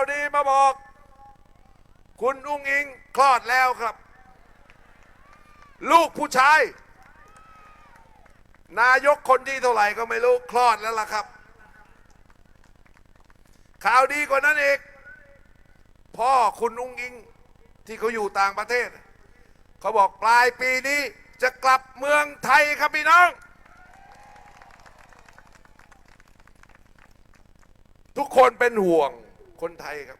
าวดีมาบอก คุณอุ้งอิงคลอดแล้วครับ ลูกผู้ชาย นายกคนที่เท่าไหร่ก็ไม่รู้คลอดแล้วล่ะครับ ข่าวดีกว่านั้นอีก พ่อคุณอุ้งอิงที่เขาอยู่ต่างประเทศ เขาบอกปลายปีนี้จะกลับเมืองไทยครับพี่น้อง ทุกคนเป็นห่วง คนไทยครับ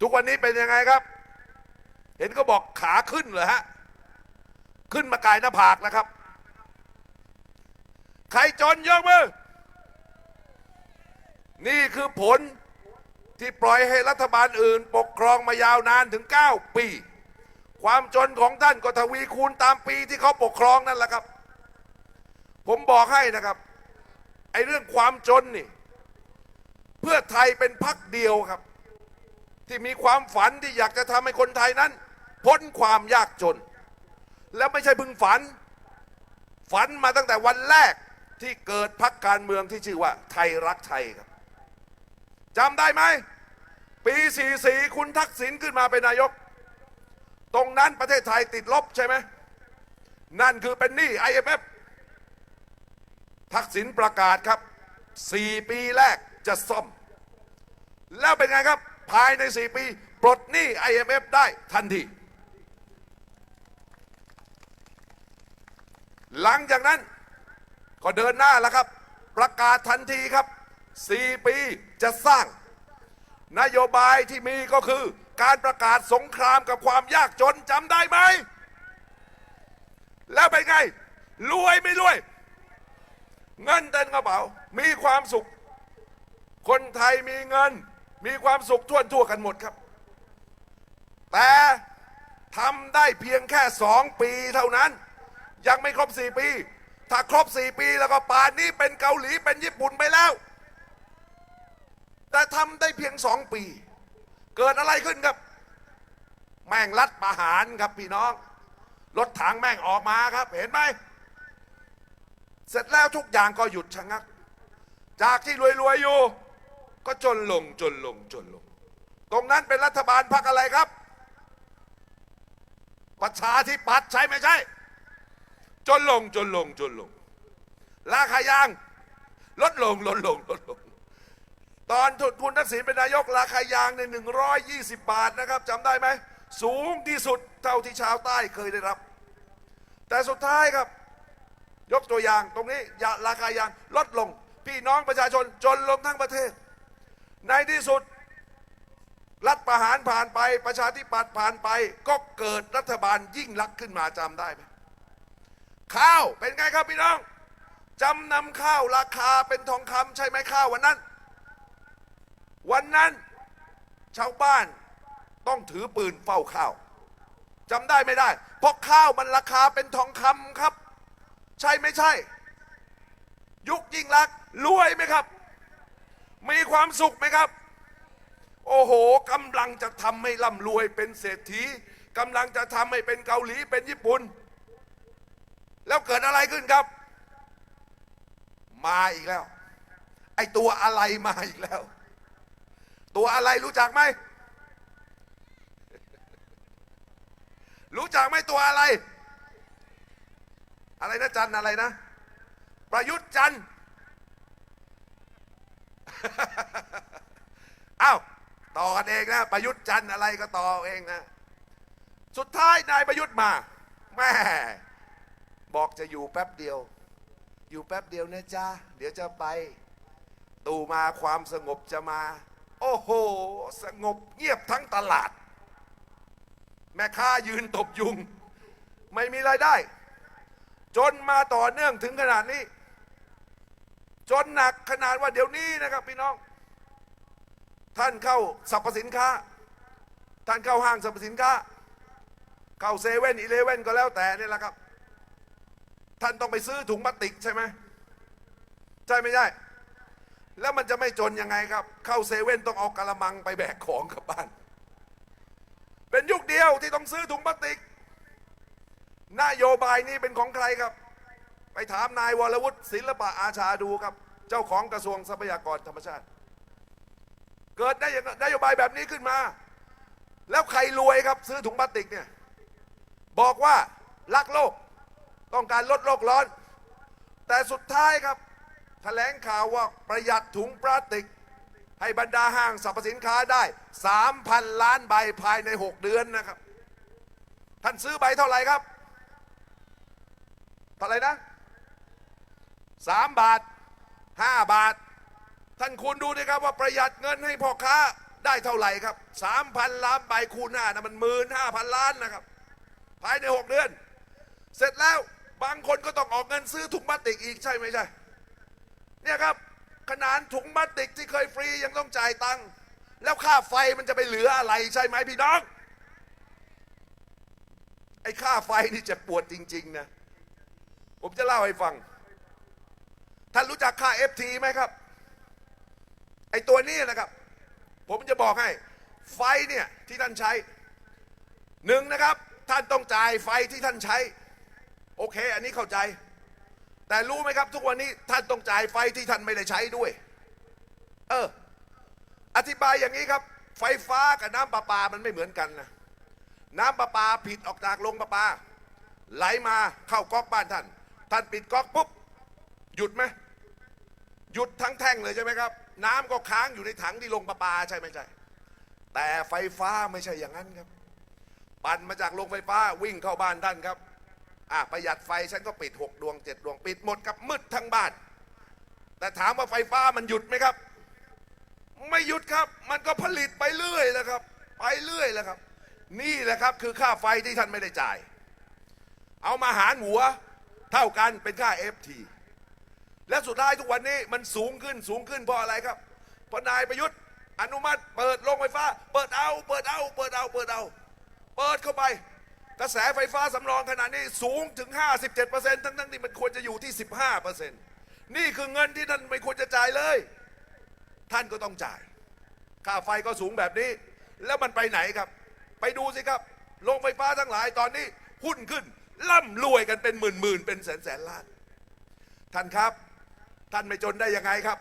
ทุกวันนี้เป็นยังไงครับ เห็นเขาบอกขาขึ้นเหรอฮะขึ้นมากายหน้าผากแล้วครับ ใครจนยกมือ นี่คือผลที่ปล่อยให้รัฐบาลอื่น ปกครองมายาวนานถึง 9 ปี ความจนของท่านก็ทวีคูณตามปีที่เขาปกครองนั่นแหละครับ ผมบอกให้นะครับ ไอ้เรื่องความจนนี่ เพื่อไทยเป็นพักเดียวครับ ที่มีความฝันที่อยากจะทำให้คนไทยนั้น พ้นความยากจน แล้วไม่ใช่เพิ่งฝัน ฝันมาตั้งแต่วันแรกที่เกิดพักการเมืองที่ชื่อว่าไทยรักไทยครับจำได้ไหม ปี 44 คุณทักษิณขึ้นมาเป็นนายก ตรงนั้นประเทศไทยติดลบใช่ไหม นั่นคือเป็นหนี้ IMF ทักษิณประกาศครับ 4 ปีแรกจะซ่อม แล้วเป็นไงครับภายใน 4 ปี ปลดหนี้ IMF ได้ทันที หลังจากนั้นก็เดินหน้าแล้วครับ ประกาศทันทีครับ 4 ปีจะสร้าง นโยบายที่มีก็คือ การประกาศสงครามกับความยากจนจำได้ไหม แล้วเป็นไง รวยไม่รวย เงินเต็มกระเป๋า มีความสุข คนไทยมีเงิน มีความสุขทั่วทั่วกันหมดครับ แต่ทำได้เพียงแค่สองปีเท่านั้น ยังไม่ครบสี่ปี ถ้าครบสี่ปีแล้วก็ป่านนี้เป็นเกาหลีเป็นญี่ปุ่นไปแล้ว แต่ทำได้เพียงสองปี เกิดอะไรขึ้นครับ แม่งรัดประหารครับพี่น้อง รถถังแม่งออกมาครับ เห็นไหมเสร็จแล้วทุกอย่างก็หยุดชะงัก จากที่รวยๆอยู่ ก็จนลงจนลงจนลง ตรงนั้นเป็นรัฐบาลพรรคอะไรครับ ประชาธิปัตย์ใช่ไม่ใช่ จนลงจนลงจนลง ราคายาง ลดลงลดลงลดลง ตอนคุณทักษิณเป็นนายกราคายางใน 120 บาทนะครับจำได้ไหม สูงที่สุดเท่าที่ชาวใต้เคยได้รับ แต่สุดท้ายครับ ยกตัวอย่างตรงนี้ราคายางลดลง พี่น้องประชาชนจนลงทั้งประเทศ ในที่สุด รัฐประหารผ่านไปประชาธิปัตย์ผ่านไป ก็เกิดรัฐบาลยิ่งลักษณ์ขึ้นมาจำได้ไหมข้าวเป็นไงครับพี่น้องจำนำข้าวราคาเป็นทองคำใช่ไหมข้าววันนั้น วันนั้นชาวบ้านต้องถือปืนเฝ้าข้าวจำได้ไม่ได้ เพราะข้าวมันราคาเป็นทองคำครับ ใช่ไม่ใช่ ยุคยิ่งลักษณ์รวยไหมครับ มีความสุขไหมครับ โอ้โหกำลังจะทำให้ร่ำรวยเป็นเศรษฐีกำลังจะทำให้เป็นเกาหลีเป็นญี่ปุ่น แล้วเกิดอะไรขึ้นครับ มาอีกแล้ว ไอตัวอะไรมาอีกแล้ว ตัวอะไรรู้จักไหมรู้จักไหมตัวอะไร อะไรนะจันอะไรนะ ประยุทธ์จันทร์ อ้าวต่อกันเองนะ ประยุทธ์จันทร์อะไรก็ต่อเองนะ สุดท้ายนายประยุทธ์มาแม่บอกจะอยู่แป๊บเดียว อยู่แป๊บเดียวนะจ๊ะเดี๋ยวจะไป ตู่มาความสงบจะมา โอ้โห สงบเงียบทั้งตลาด แม่ค้ายืนตบยุง ไม่มีรายได้ จนมาต่อเนื่องถึงขนาดนี้ จนหนักขนาดว่าเดี๋ยวนี้นะครับพี่น้อง ท่านเข้าสรรพสินค้า ท่านเข้าห้างสรรพสินค้า เข้าเซเว่นอีเลเว่นก็แล้วแต่นี่แหละครับ ท่านต้องไปซื้อถุงพลาสติกใช่ไหมใช่ไม่ใช่แล้วมันจะไม่จนยังไงครับ เข้าเซเว่นต้องเอากระมังไปแบกของกลับบ้าน เป็นยุคเดียวที่ต้องซื้อถุงพลาสติก นโยบายนี้เป็นของใครครับ ไปถามนายวรวุฒิศิลปะอาชาดูครับ เจ้าของกระทรวงทรัพยากรธรรมชาติ เกิดได้ยังนโยบายแบบนี้ขึ้นมา แล้วใครรวยครับซื้อถุงพลาสติกเนี่ย บอกว่ารักโลก ต้องการลดโลกร้อน แต่สุดท้ายครับแถลงข่าวว่าประหยัดถุงพลาสติก ให้บรรดาห้างสรรพสินค้าได้ 3,000 ล้านใบภายใน 6 เดือนนะครับ ท่านซื้อใบเท่าไหร่ครับเท่าไหร่นะ สามบาทห้าบาท ท่านคูณดูดิครับว่าประหยัดเงินให้พ่อค้าได้เท่าไหร่ครับสามพันล้านใบคูณหน้านะมันหมื่นห้าพันล้านนะครับ ภายในหกเดือน เสร็จแล้วบางคนก็ต้องออกเงินซื้อถุงพลาสติกอีกใช่ไหมใช่ เนี่ยครับขนาดถุงพลาสติกที่เคยฟรียังต้องจ่ายตังค์แล้วค่าไฟมันจะไปเหลืออะไรใช่ไหมพี่น้อง ไอ้ค่าไฟนี่จะปวดจริง ๆ นะ ผมจะเล่าให้ฟัง ท่านรู้จักค่า FT ไหมครับ ไอตัวนี้นะครับ ผมจะบอกให้ ไฟเนี่ยที่ท่านใช้หนึ่งนะครับ ท่านต้องจ่ายไฟที่ท่านใช้ โอเค อันนี้เข้าใจ แต่รู้ไหมครับ ทุกวันนี้ท่านต้องจ่ายไฟที่ท่านไม่ได้ใช้ด้วย เออ อธิบายอย่างนี้ครับ ไฟฟ้ากับน้ำประปามันไม่เหมือนกันนะน้ำประปาผิดออกจากโรงประปา ไหลมาเข้าก๊อกบ้านท่าน ท่านปิดก๊อกปุ๊บ หยุดไหมหยุดทั้งแท่งเลยใช่ไหมครับ น้ำก็ค้างอยู่ในถังที่โรงประปาใช่ไหมใช่แต่ไฟฟ้าไม่ใช่อย่างนั้นครับ ปั่นมาจากโรงไฟฟ้าวิ่งเข้าบ้านท่านครับอะประหยัดไฟฉันก็ปิดหกดวงเจ็ดดวงปิดหมดกับมืดทั้งบ้าน แต่ถามว่าไฟฟ้ามันหยุดไหมครับ ไม่หยุดครับ มันก็ผลิตไปเรื่อยแล้วครับ ไปเรื่อยแล้วครับ นี่แหละครับคือค่าไฟที่ท่านไม่ได้จ่าย เอามาหารหัวเท่ากันเป็นค่า FT และสุดท้ายทุกวันนี้มันสูงขึ้นสูงขึ้นเพราะอะไรครับเพราะนายประยุทธ์อนุมัติ เปิดโรงไฟฟ้า เปิดเอา เปิดเอา เปิดเอา เปิดเอา เปิดเข้าไป กระแสไฟฟ้าสำรองขนาดนี้สูงถึง 57%ทั้งทั้งที่มันควรจะอยู่ที่ 15%นี่คือเงินที่ท่านไม่ควรจะจ่ายเลย ท่านก็ต้องจ่าย ค่าไฟก็สูงแบบนี้ แล้วมันไปไหนครับ ไปดูสิครับ โรงไฟฟ้าทั้งหลายตอนนี้หุ้นขึ้นร่ำรวยกันเป็นหมื่นหมื่นเป็นแสนแสนล้าน ท่านครับ ท่านไม่จนได้ยังไงครับ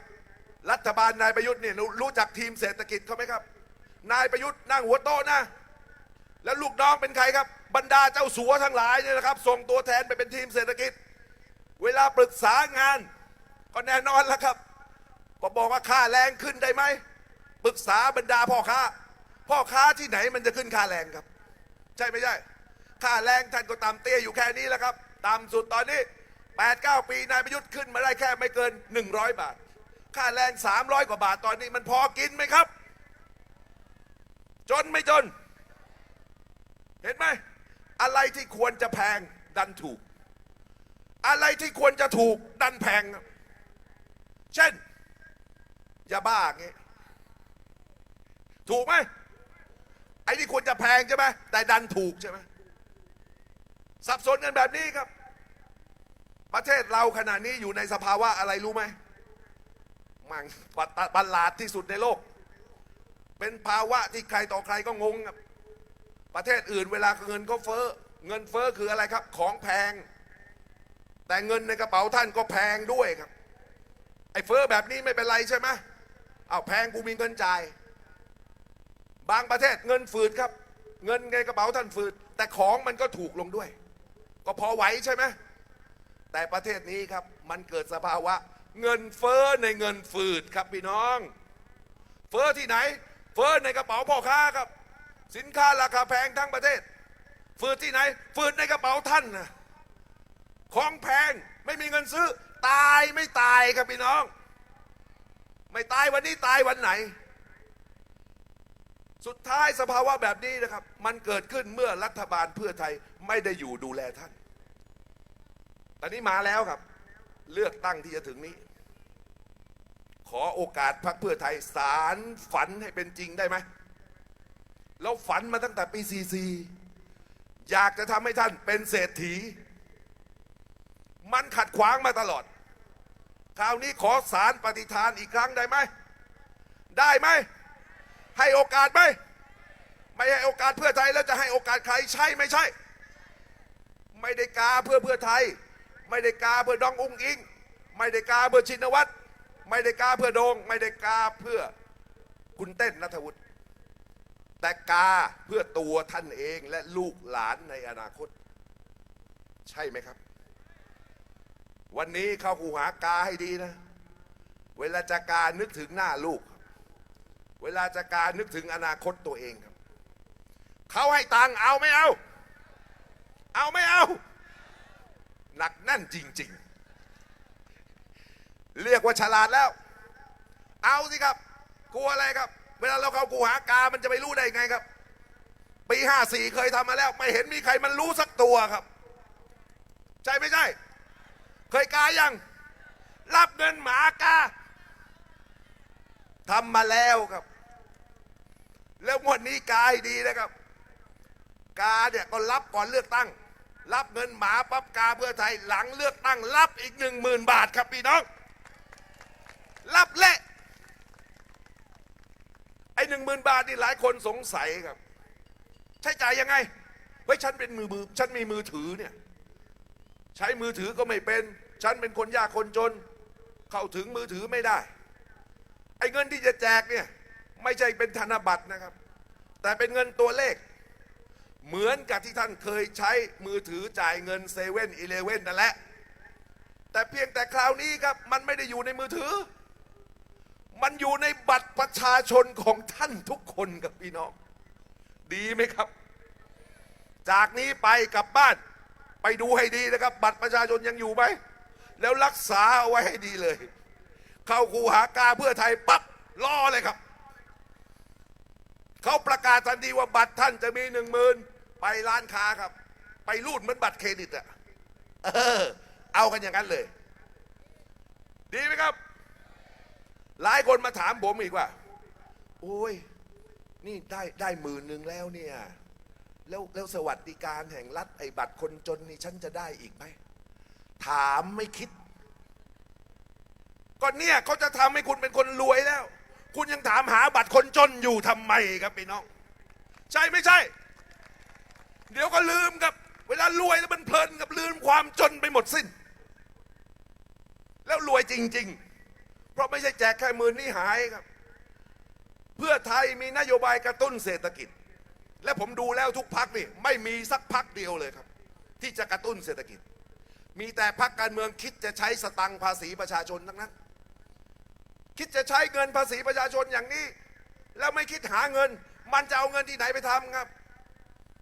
รัฐบาลนายประยุทธ์เนี่ยรู้จักทีมเศรษฐกิจเขาไหมครับ นายประยุทธ์นั่งหัวโต๊ะนะ แล้วลูกน้องเป็นใครครับ บรรดาเจ้าสัวทั้งหลายเนี่ยนะครับ ส่งตัวแทนไปเป็นทีมเศรษฐกิจ เวลาปรึกษางาน ก็แน่นอนแล้วครับก็บอกว่าค่าแรงขึ้นได้ไหมปรึกษาบรรดาพ่อค้า พ่อค้าที่ไหนมันจะขึ้นค่าแรงครับ ใช่ไม่ใช่ ค่าแรงท่านก็ตามเตี้ยอยู่แค่นี้แหละครับตามสุดตอนนี้ 8 9 ปีนายประยุทธ์ขึ้นมาได้แค่ไม่เกิน 100 บาท ค่าแรง 300 กว่าบาทตอนนี้มันพอกินไหมครับ จนไม่จน เห็นไหม อะไรที่ควรจะแพงดันถูก อะไรที่ควรจะถูกดันแพงครับเช่นยาบ้าอย่างงี้ถูกไหมไอ้ที่ควรจะแพงใช่ไหมแต่ดันถูกใช่ไหมสับสนกันแบบนี้ครับ ประเทศเราขณะนี้อยู่ในสภาวะอะไรรู้ไหมมังปัตประหลาดที่สุดในโลก เป็นภาวะที่ใครต่อใครก็งงครับประเทศอื่นเวลาเงินเขาเฟ้อเงินเฟ้อคืออะไรครับ ของแพง แต่เงินในกระเป๋าท่านก็แพงด้วยครับ ไอ้เฟ้อแบบนี้ไม่เป็นไรใช่ไหมเอาแพงกูมีเงินจ่าย บางประเทศเงินฝืดครับ เงินในกระเป๋าท่านฝืด แต่ของมันก็ถูกลงด้วย ก็พอไหวใช่ไหม แต่ประเทศนี้ครับมันเกิดสภาวะเงินเฟ้อในเงินฝืดครับพี่น้อง เฟ้อที่ไหน เฟ้อในกระเป๋าพ่อค้าครับ สินค้าราคาแพงทั้งประเทศ ฝืดที่ไหน ฝืดในกระเป๋าท่านนะของแพงไม่มีเงินซื้อ ตายไม่ตายครับพี่น้อง ไม่ตายวันนี้ตายวันไหน สุดท้ายสภาวะแบบนี้นะครับ มันเกิดขึ้นเมื่อรัฐบาลเพื่อไทยไม่ได้อยู่ดูแลท่าน ตอนนี้มาแล้วครับ เลือกตั้งที่จะถึงนี้ ขอโอกาสพรรคเพื่อไทยสารฝันให้เป็นจริงได้ไหมเราฝันมาตั้งแต่ปี 44 อยากจะทำให้ท่านเป็นเศรษฐี มันขัดขวางมาตลอด คราวนี้ขอสารปฏิทานอีกครั้งได้ไหม ได้ไหม ให้โอกาสไหม ไม่ให้โอกาสเพื่อไทยแล้วจะให้โอกาสใครใช่ไม่ใช่ ไม่ได้กาเพื่อเพื่อไทย ไม่ได้กาเพื่อดองอุ้งอิง ไม่ได้กาเพื่อชินวัตรไม่ได้กาเพื่อโดง ไม่ได้กาเพื่อคุณเต้นนัทวุฒิแต่กาเพื่อตัวท่านเองและลูกหลานในอนาคต ใช่ไหมครับ วันนี้เข้าคูหากาให้ดีนะ เวลาจะกานึกถึงหน้าลูก เวลาจะกานึกถึงอนาคตตัวเองครับเขาให้ตังค์เอาไม่เอา เอาไม่เอา หนักแน่นจริง ๆ เรียกว่าฉลาดแล้ว เอาสิครับ กลัวอะไรครับ เวลาเราเข้ากูหากา มันจะไปรู้ได้ไงครับ ปีห้าสี่เคยทำมาแล้ว ไม่เห็นมีใครมันรู้สักตัวครับ ใช่ไม่ใช่ เคยกายัง รับเงินหมากาทำมาแล้วครับ แล้วงวดนี้กาให้ดีนะครับ กาเนี่ยก็รับก่อนเลือกตั้ง รับเงินหมาปั๊บกาเพื่อไทยหลังเลือกตั้งรับอีกหนึ่งหมื่นบาทครับพี่น้อง รับเละไอ้หนึ่งหมื่นบาทนี่หลายคนสงสัยครับ ใช้จ่ายยังไงเฮ้ยฉันเป็นมือมือฉันมีมือถือเนี่ยใช้มือถือก็ไม่เป็น ฉันเป็นคนยากคนจน เข้าถึงมือถือไม่ได้ ไอ้เงินที่จะแจกเนี่ยไม่ใช่เป็นธนบัตรนะครับ แต่เป็นเงินตัวเลข เหมือนกับที่ท่านเคยใช้มือถือจ่ายเงินเซเว่นอีเลเว่นนั่นแหละ แต่เพียงแต่คราวนี้ครับ มันไม่ได้อยู่ในมือถือ มันอยู่ในบัตรประชาชนของท่านทุกคนกับพี่น้อง ดีไหมครับ จากนี้ไปกลับบ้าน ไปดูให้ดีนะครับ บัตรประชาชนยังอยู่ไหม แล้วรักษาเอาไว้ให้ดีเลย เข้าคูหากาเพื่อไทยปั๊บล่อเลยครับ เขาประกาศทันทีว่าบัตรท่านจะมีหนึ่งหมื่นไปร้านค้าครับ ไปรูดเหมือนบัตรเครดิตอะเออ เอากันอย่างนั้นเลย ดีไหมครับ หลายคนมาถามผมอีกว่า โอ้ย นี่ได้ได้หมื่นหนึ่งแล้วเนี่ย แล้วแล้วสวัสดิการแห่งรัฐไอ้บัตรคนจนนี่ฉันจะได้อีกไหม ถามไม่คิด ก็เนี่ยเขาจะทำให้คุณเป็นคนรวยแล้ว ถามหาบัตรคนจนอยู่ทำไมครับพี่น้อง ใช่ไม่ใช่ เดี๋ยวก็ลืมครับ เวลารวยแล้วมันเพลินกับลืมความจนไปหมดสิ้น แล้วรวยจริง ๆ เพราะไม่ใช่แจกแค่มื่นนี่หายครับ เพื่อไทยมีนโยบายกระตุ้นเศรษฐกิจ และผมดูแล้วทุกพักนี่ไม่มีสักพักเดียวเลยครับ ที่จะกระตุ้นเศรษฐกิจ มีแต่พักการเมืองคิดจะใช้สตังภาษีประชาชนทั้งนั้น คิดจะใช้เงินภาษีประชาชนอย่างนี้ แล้วไม่คิดหาเงิน มันจะเอาเงินที่ไหนไปทำครับ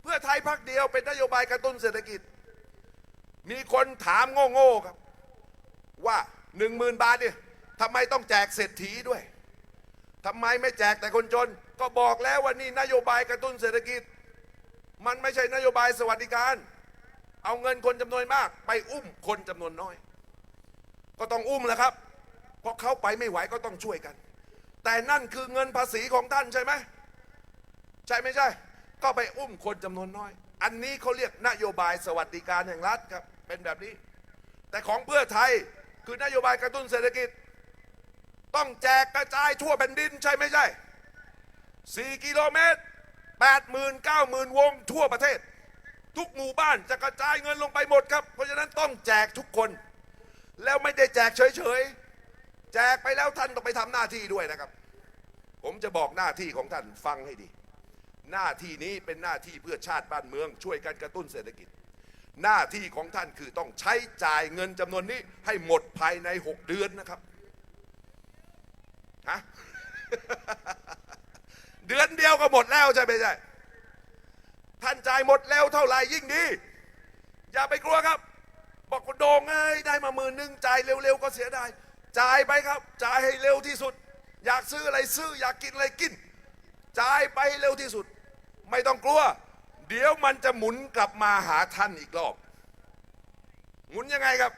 เพื่อไทยพักเดียวเป็นนโยบายกระตุ้นเศรษฐกิจ มีคนถามโง่ๆครับ ว่าหนึ่งหมื่นบาทเนี่ยทำไมต้องแจกเศรษฐีด้วยทำไมไม่แจกแต่คนจน ก็บอกแล้วว่านี่นโยบายกระตุ้นเศรษฐกิจ มันไม่ใช่นโยบายสวัสดิการ เอาเงินคนจำนวนมาก ไปอุ้มคนจำนวนน้อย ก็ต้องอุ้มแหละครับ เพราะเขาไปไม่ไหวก็ต้องช่วยกัน แต่นั่นคือเงินภาษีของท่านใช่ไหมใช่ไม่ใช่ ก็ไปอุ้มคนจำนวนน้อย อันนี้เขาเรียกนโยบายสวัสดิการแห่งรัฐครับเป็นแบบนี้ แต่ของเพื่อไทยคือนโยบายกระตุ้นเศรษฐกิจ ต้องแจกกระจายทั่วแผ่นดินใช่ไม่ใช่ 4 กิโลเมตร 8 0 0 0 9 0,000วงทั่วประเทศ ทุกหมู่บ้านจะกระจายเงินลงไปหมดครับ เพราะฉะนั้นต้องแจกทุกคน แล้วไม่ได้แจกเฉยๆ แจกไปแล้วท่านต้องไปทำหน้าที่ด้วยนะครับ ผมจะบอกหน้าที่ของท่านฟังให้ดี หน้าที่นี้เป็นหน้าที่เพื่อชาติบ้านเมือง ช่วยกันกระตุ้นเศรษฐกิจ หน้าที่ของท่านคือต้องใช้จ่ายเงินจำนวนนี้ให้หมดภายใน 6 เดือนนะครับฮะเดือนเดียวก็หมดแล้วใช่ไหมใช่ท่านจ่ายหมดแล้วเท่าไหร่ยิ่งดี อย่าไปกลัวครับ บอกคุณโดงเอ้ยได้มาหมื่นหนึ่งจ่ายเร็วๆก็เสียดาย จ่ายไปครับจ่ายให้เร็วที่สุด อยากซื้ออะไรซื้อ อยากกินอะไรกินจ่ายไปให้เร็วที่สุด ไม่ต้องกลัว เดี๋ยวมันจะหมุนกลับมาหาท่านอีกรอบ หมุนยังไงครับ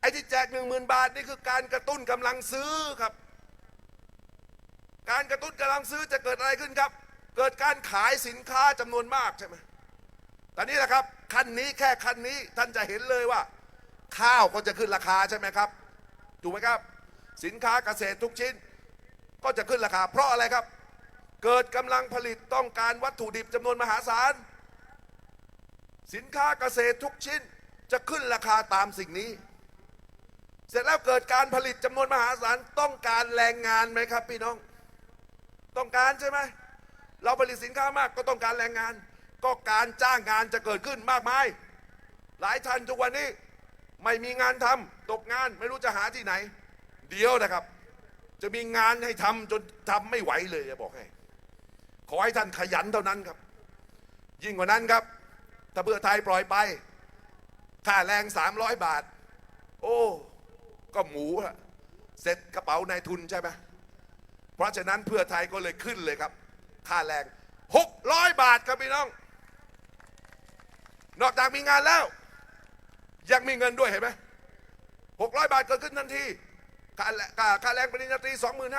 ไอ้ที่แจกหนึ่งหมื่นบาทนี่คือการกระตุ้นกำลังซื้อครับ การกระตุ้นกำลังซื้อจะเกิดอะไรขึ้นครับ เกิดการขายสินค้าจำนวนมากใช่ไหมตอนนี้แหละครับขั้นนี้แค่ขั้นนี้ท่านจะเห็นเลยว่า ข้าวก็จะขึ้นราคาใช่ไหมครับ ถูกไหมครับ สินค้าเกษตรทุกชิ้น ก็จะขึ้นราคา เพราะอะไรครับ เกิดกำลังผลิตต้องการวัตถุดิบจำนวนมหาศาล สินค้าเกษตรทุกชิ้นจะขึ้นราคาตามสิ่งนี้ เสร็จแล้วเกิดการผลิตจำนวนมหาศาลต้องการแรงงานไหมครับ พี่น้อง ต้องการใช่ไหมเราผลิตสินค้ามากก็ต้องการแรงงาน ก็การจ้างงานจะเกิดขึ้นมากมาย หลายท่านทุกวันนี้ ไม่มีงานทำตกงานไม่รู้จะหาที่ไหน เดียวนะครับ จะมีงานให้ทำจนทำไม่ไหวเลยจะบอกให้ ขอให้ท่านขยันเท่านั้นครับ ยิ่งกว่านั้นครับ ถ้าเพื่อไทยปล่อยไป ค่าแรง 300 บาท โอ้ ก็หมูอะเสร็จกระเป๋านายทุนใช่ไหมเพราะฉะนั้นเพื่อไทยก็เลยขึ้นเลยครับ ค่าแรง 600 บาทครับพี่น้อง นอกจากมีงานแล้ว ยังมีเงินด้วยเห็นไหม600บาทเกิดขึ้นทันทีค่าแรงค่าแรงปริญญาตรี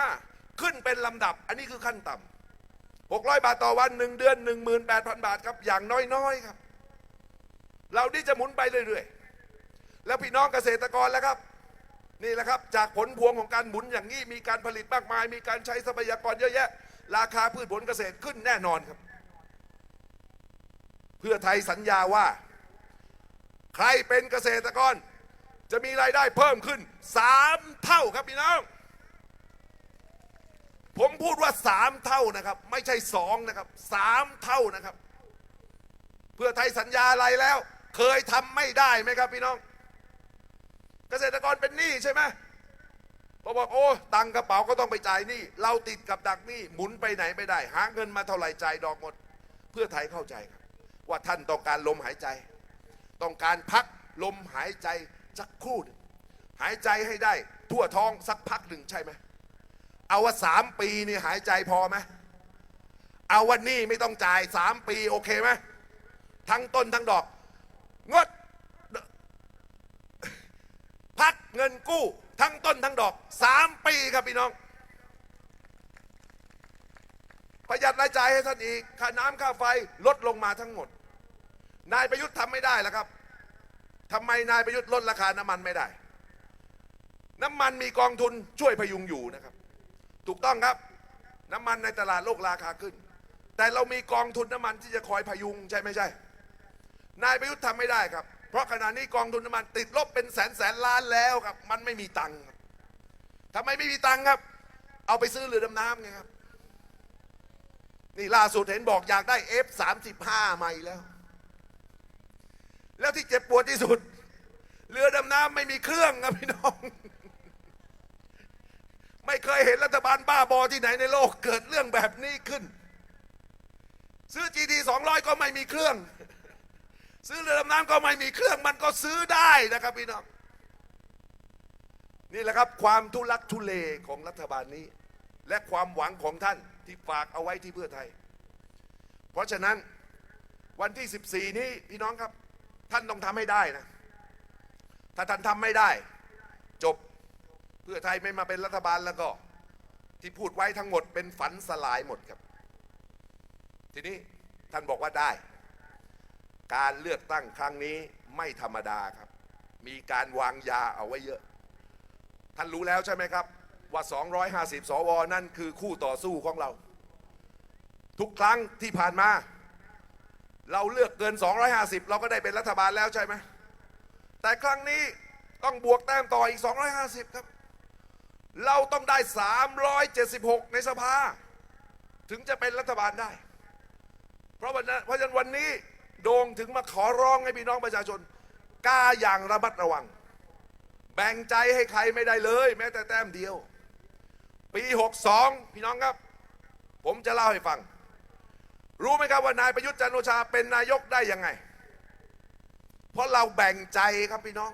25,000ขึ้นเป็นลำดับ อันนี้คือขั้นต่ำ600บาทต่อวัน1เดือน18,000บาทครับ อย่างน้อยๆครับ เรานี่จะหมุนไปเรื่อยๆ แล้วพี่น้องเกษตรกรแล้วครับ นี่แหละครับ จากผลพวงของการหมุนอย่างนี้ มีการผลิตมากมาย มีการใช้ทรัพยากรเยอะแยะ ราคาพืชผลเกษตรขึ้นแน่นอนครับ เพื่อไทยสัญญาว่า ใครเป็นเกษตรกร จะมีรายได้เพิ่มขึ้นสามเท่าครับพี่น้อง ผมพูดว่าสามเท่านะครับ ไม่ใช่สองนะครับสามเท่านะครับ เพื่อไทยสัญญาอะไรแล้ว เคยทำไม่ได้ไหมครับพี่น้อง เกษตรกรเป็นหนี้ใช่ไหมพอบอกโอ้ตังกระเป๋าก็ต้องไปจ่ายหนี้เราติดกับดักหนี้หมุนไปไหนไม่ได้ หาเงินมาเท่าไหร่จ่ายดอกหมด เพื่อไทยเข้าใจครับ ว่าท่านต้องการลมหายใจ ต้องการพักลมหายใจสักครู่หายใจให้ได้ ทั่วท้องสักพักหนึ่งใช่ไหมเอาว่าสามปีนี่หายใจพอไหมเอาวันนี้ไม่ต้องจ่ายสามปีโอเคไหมทั้งต้นทั้งดอก งด พักเงินกู้ ทั้งต้นทั้งดอกสามปีครับพี่น้อง ประหยัดรายจ่ายให้ท่านอีกค่าน้ำค่าไฟลดลงมาทั้งหมด นายประยุทธ์ทำไม่ได้แล้วครับทำไมนายประยุทธ์ลดราคาน้ำมันไม่ได้ น้ำมันมีกองทุนช่วยพยุงอยู่นะครับ ถูกต้องครับ น้ำมันในตลาดโลกราคาขึ้น แต่เรามีกองทุนน้ำมันที่จะคอยพยุงใช่ไม่ใช่ นายประยุทธ์ทำไม่ได้ครับ เพราะขณะนี้กองทุนน้ำมันติดลบเป็นแสนแสนล้านแล้วครับ มันไม่มีตังค์ทำไมไม่มีตังค์ครับ เอาไปซื้อเรือดำน้ำไงครับ นี่ล่าสุดเห็นบอกอยากได้ F35 ใหม่แล้ว แล้วที่เจ็บปวดที่สุด เรือดำน้ำไม่มีเครื่องครับพี่น้อง ไม่เคยเห็นรัฐบาลบ้าบอที่ไหนในโลกเกิดเรื่องแบบนี้ขึ้น ซื้อ GT 200 ก็ไม่มีเครื่อง ซื้อเรือดำน้ำก็ไม่มีเครื่องมันก็ซื้อได้นะครับพี่น้อง นี่แหละครับความทุลักทุเลของรัฐบาลนี้ และความหวังของท่านที่ฝากเอาไว้ที่เพื่อไทย เพราะฉะนั้นวันที่ 14 นี้พี่น้องครับ ท่านต้องทำให้ได้นะ ถ้าท่านทำไม่ได้ จบเพื่อไทยไม่มาเป็นรัฐบาลแล้วก็ ที่พูดไว้ทั้งหมดเป็นฝันสลายหมดครับ ทีนี้ท่านบอกว่าได้ การเลือกตั้งครั้งนี้ไม่ธรรมดาครับ มีการวางยาเอาไว้เยอะ ท่านรู้แล้วใช่ไหมครับ ว่า 250 สวนั่นคือคู่ต่อสู้ของเรา ทุกครั้งที่ผ่านมา เราเลือกเกิน 250 เราก็ได้เป็นรัฐบาลแล้วใช่ไหมแต่ครั้งนี้ต้องบวกแต้มต่ออีก 250 ครับ เราต้องได้ 376 ในสภา ถึงจะเป็นรัฐบาลได้ เพราะวันนั้นเพราะฉะนั้นวันนี้โด่งถึงมาขอร้องให้พี่น้องประชาชนกล้าอย่างระมัดระวัง แบ่งใจให้ใครไม่ได้เลย แม้แต่แต้มเดียว ปี 62 พี่น้องครับ ผมจะเล่าให้ฟัง รู้ไหมครับว่านายประยุทธ์จันโอชาเป็นนายกได้ยังไง เพราะเราแบ่งใจครับพี่น้อง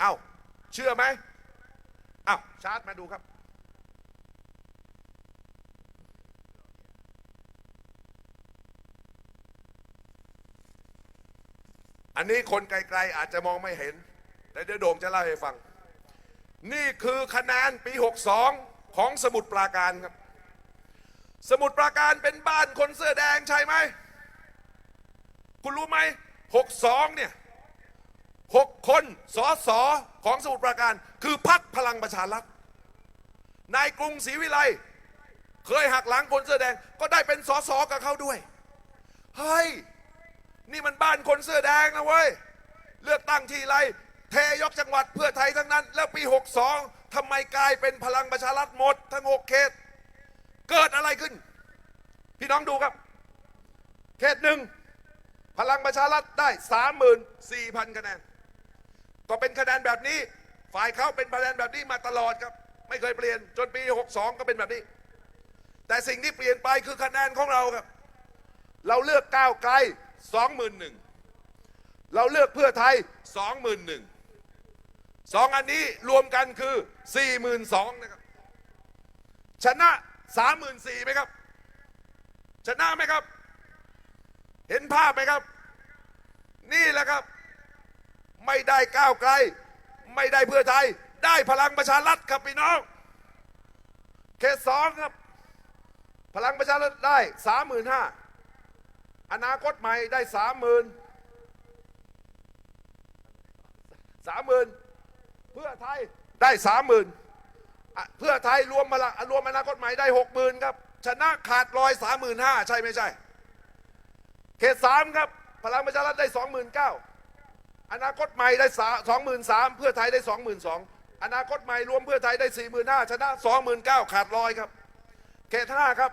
เอ้าเชื่อไหมเอ้าชาร์จมาดูครับ อันนี้คนไกลๆอาจจะมองไม่เห็น แต่เดี๋ยวโด่งจะเล่าให้ฟัง นี่คือคะแนนปี 62 ของสมุทรปราการครับ สมุทรปราการเป็นบ้านคนเสื้อแดงใช่ไหม คุณรู้ไหม62เนี่ย6คนสอสอของสมุทรปราการ คือพักพลังประชารัฐนายกรุงศรีวิไลเคยหักหลังคนเสื้อแดงก็ได้เป็นสอสอกับเขาด้วยเฮ้ยนี่มันบ้านคนเสื้อแดงนะเว้ยเลือกตั้งทีไรเทยกจังหวัดเพื่อไทยทั้งนั้น แล้วปี 62ทำไมกลายเป็นพลังประชารัฐหมด ทั้ง 6 เขต เกิดอะไรขึ้น พี่น้องดูครับ เขตหนึ่งพลังประชารัฐได้สามหมื่นสี่พันคะแนน ก็เป็นคะแนนแบบนี้ ฝ่ายเขาเป็นคะแนนแบบนี้มาตลอดครับ ไม่เคยเปลี่ยนจนปี 62 ก็เป็นแบบนี้ แต่สิ่งที่เปลี่ยนไปคือคะแนนของเราครับ เราเลือกก้าวไกล21,000เราเลือกเพื่อไทย 21,000สองอันนี้รวมกันคือ 42,000นะครับชนะ 34,000ไหมครับ ชนะไหมครับ เห็นภาพไหมครับ นี่แหละครับ ไม่ได้ก้าวไกล ไม่ได้เพื่อไทย ได้พลังประชารัฐครับพี่น้องเขตสองครับ พลังประชารัฐได้สามหมื่นห้าอนาคตใหม่ได้สามหมื่นสามหมื่นเพื่อไทยได้สามหมื่น เพื่อไทยรวมพลังรวมอนาคตใหม่ได้หกหมื่นครับ ชนะขาดลอยสามหมื่นห้าใช่ไม่ใช่ เขตสามครับ พลังประชารัฐได้สองหมื่นเก้าอนาคตใหม่ได้สองหมื่นสามเพื่อไทยได้สองหมื่นสองอนาคตใหม่รวมเพื่อไทยได้สี่หมื่นห้าชนะสองหมื่นเก้าขาดลอยครับ เขตห้าครับ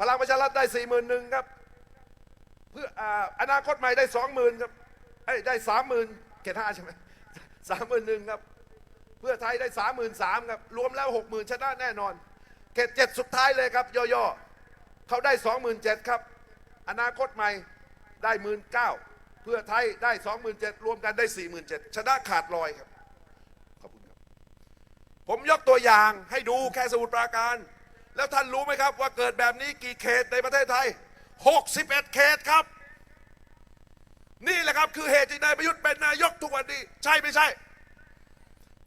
พลังประชารัฐได้สี่หมื่นหนึ่งครับเพื่ออนาคตใหม่ได้สองหมื่นครับเอ้ได้สามหมื่นเขตห้าใช่ไหมสามหมื่นหนึ่งครับ เพื่อไทยได้สามหมื่นสามครับ รวมแล้วหกหมื่นชนะแน่นอน เขตเจ็ดสุดท้ายเลยครับ ย่อๆเขาได้สองหมื่นเจ็ดครับ อนาคตใหม่ได้หมื่นเก้าเพื่อไทยได้สองหมื่นเจ็ดรวมกันได้สี่หมื่นเจ็ดชนะขาดลอยครับขอบคุณครับ ผมยกตัวอย่างให้ดูแค่สมุทรปราการ แล้วท่านรู้ไหมครับว่าเกิดแบบนี้กี่เขตในประเทศไทย 61 เขตครับ นี่แหละครับคือเหตุที่นายประยุทธ์เป็นนายกทุกวันนี้ ใช่ไม่ใช่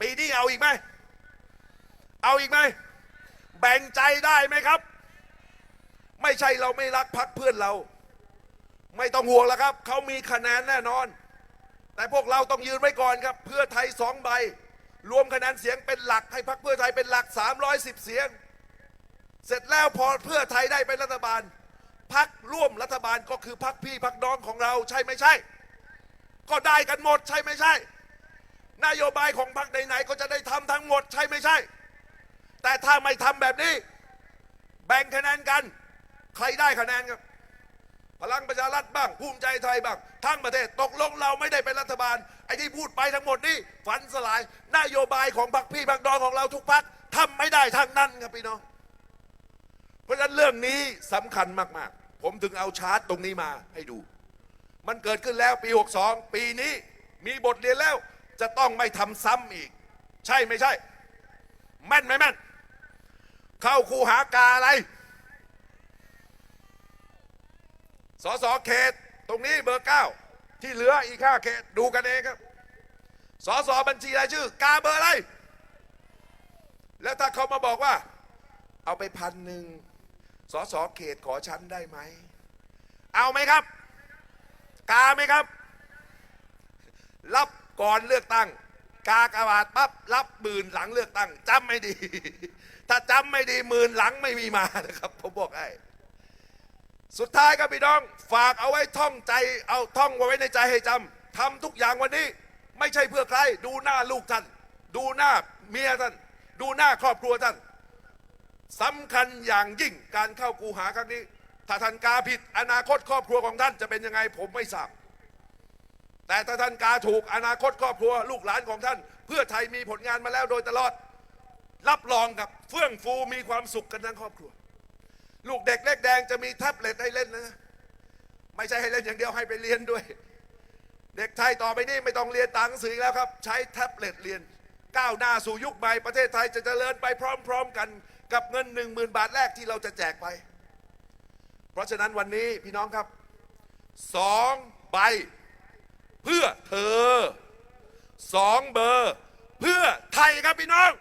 ปีนี้เอาอีกไหม เอาอีกไหม แบ่งใจได้ไหมครับ ไม่ใช่เราไม่รักพักเพื่อนเรา ไม่ต้องห่วงแล้วครับ เขามีคะแนนแน่นอน แต่พวกเราต้องยืนไว้ก่อนครับ เพื่อไทยสองใบ รวมคะแนนเสียงเป็นหลักให้พักเพื่อไทยเป็นหลัก 310 เสียง เสร็จแล้วพอเพื่อไทยได้เป็นรัฐบาลพักร่วมรัฐบาลก็คือพักพี่พักน้องของเราใช่ไม่ใช่ ก็ได้กันหมดใช่ไม่ใช่ นโยบายของพักไหนๆก็จะได้ทำทั้งหมดใช่ไม่ใช่ แต่ถ้าไม่ทำแบบนี้ แบ่งคะแนนกัน ใครได้คะแนนครับ พลังประชารัฐบ้าง ภูมิใจไทยบ้าง ทั้งประเทศตกลงเราไม่ได้เป็นรัฐบาล ไอ้ที่พูดไปทั้งหมดนี่ฝันสลาย นโยบายของพรรคพี่พรรคน้องของเราทุกพรรคทำไม่ได้ทั้งนั้นครับพี่น้อง เพราะฉะนั้นเรื่องนี้สำคัญมากๆ ผมถึงเอาชาร์ตตรงนี้มาให้ดู มันเกิดขึ้นแล้วปี 62 ปีนี้มีบทเรียนแล้ว จะต้องไม่ทำซ้ำอีก ใช่ไม่ใช่ แม่นไหมแม่น เข้าคูหากาอะไร สสเขต ตรงนี้เบอร์เก้าที่เหลืออีกห้าเขตดูกันเองครับ สสบัญชีรายชื่อกาเบอร์อะไร แล้วถ้าเขามาบอกว่า เอาไปพันหนึ่งสสเขตขอชั้นได้ไหม เอาไหมครับ กาไหมครับ รับ ก่อนเลือกตั้ง กากบาทปั๊บรับหมื่นหลังเลือกตั้งจำไม่ดี ถ้าจำไม่ดีหมื่นหลังไม่มีมานะครับผมบอกให้สุดท้ายครับพี่น้องฝากเอาไว้ท่องใจเอาท่องไว้ในใจให้จำทำทุกอย่างวันนี้ไม่ใช่เพื่อใคร ดูหน้าลูกท่าน ดูหน้าเมียท่าน ดูหน้าครอบครัวท่านสำคัญอย่างยิ่งการเข้ากูหาครั้งนี้ ถ้าท่านกาผิดอนาคตครอบครัวของท่านจะเป็นยังไงผมไม่ทราบ แต่ถ้าท่านกาถูกอนาคตครอบครัวลูกหลานของท่าน เพื่อไทยมีผลงานมาแล้วโดยตลอด รับรองกับเฟื่องฟูมีความสุขกันทั้งครอบครัว ลูกเด็กเล็กแดงจะมีแท็บเล็ตให้เล่นนะไม่ใช่ให้เล่นอย่างเดียวให้ไปเรียนด้วย เด็กไทยต่อไปนี้ไม่ต้องเรียนต่างหนังสือแล้วครับ ใช้แท็บเล็ตเรียน ก้าวหน้าสู่ยุคใหม่ ประเทศไทยจะเจริญไปพร้อม ๆ กันกับเงินหนึ่งหมื่นบาทแรกที่เราจะแจกไป เพราะฉะนั้นวันนี้พี่น้องครับสองใบ เพื่อเธอสองเบอร์ เพื่อไทยครับพี่น้อง